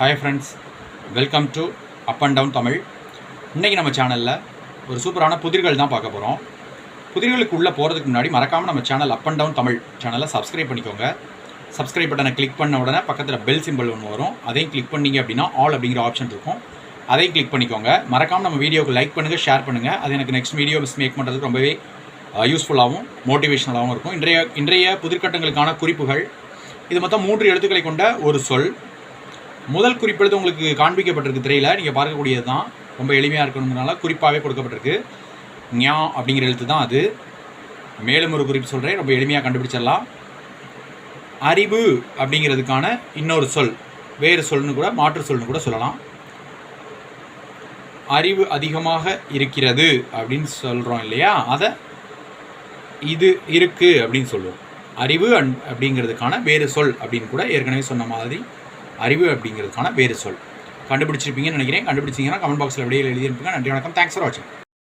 Hi friends welcome to up and down Tamil இன்றைக்கி நம்ம சேனலில் ஒரு சூப்பரான புதிர்கள் தான் பார்க்க போகிறோம் புதிர்களுக்கு உள்ளே போகிறதுக்கு முன்னாடி மறக்காமல் நம்ம channel up and down Tamil சேனலை சப்ஸ்கிரைப் பண்ணிக்கோங்க. சப்ஸ்கிரைப் பட்டனை கிளிக் பண்ண உடனே பக்கத்தில் பெல் சிம்பிள் ஒன்று வரும். அதையும் கிளிக் பண்ணீங்க அப்படின்னா ஆல் அப்படிங்கிற ஆப்ஷன் இருக்கும். அதையும் கிளிக் பண்ணிக்கோங்க. மறக்காமல் நம்ம வீடியோக்கு லைக் பண்ணுங்கள் ஷேர் பண்ணுங்கள் அது எனக்கு நெக்ஸ்ட் வீடியோஸ் மேக் பண்ணுறதுக்கு ரொம்பவே யூஸ்ஃபுல்லாகவும் மோட்டிவேஷனலாகவும் இருக்கும். இன்றைய இன்றைய புதிர்கட்டங்களுக்கான குறிப்புகள். இது மொத்தம் மூன்று எழுத்துக்களை கொண்ட ஒரு சொல். முதல் குறிப்பெழுத்து உங்களுக்கு காண்பிக்கப்பட்டிருக்கு திரையில். நீங்கள் பார்க்கக்கூடியது தான் ரொம்ப எளிமையாக இருக்கணுங்கிறனால குறிப்பாகவே கொடுக்கப்பட்டிருக்கு. ஞா அப்படிங்கிற எழுத்து தான் அது. மேலும் ஒரு குறிப்பு சொல்கிறேன் ரொம்ப எளிமையாக கண்டுபிடிச்சிடலாம். அறிவு அப்படிங்கிறதுக்கான இன்னொரு சொல். வேறு சொல்னு கூட மாற்று சொல்னு கூட சொல்லலாம். அறிவு அதிகமாக இருக்கிறது அப்படின்னு சொல்கிறோம் இல்லையா? அதை இது இருக்குது அப்படின்னு சொல்லுவோம். அறிவு அண்ட் அப்படிங்கிறதுக்கான வேறு சொல் அப்படின்னு கூட ஏற்கனவே சொன்ன மாதிரி அறிவு அப்படிங்கிறதுக்கான வேறு சொல். கண்டுபிடிச்சிருப்பீங்கன்னு நினைக்கிறேன். கண்டுபிடிச்சிங்கன்னா கமெண்ட் பாக்ஸில் விடையில் எழுதியிருப்பீங்க நன்றி வணக்கம். தேங்க்ஸ் ஃபார் வாட்சிங்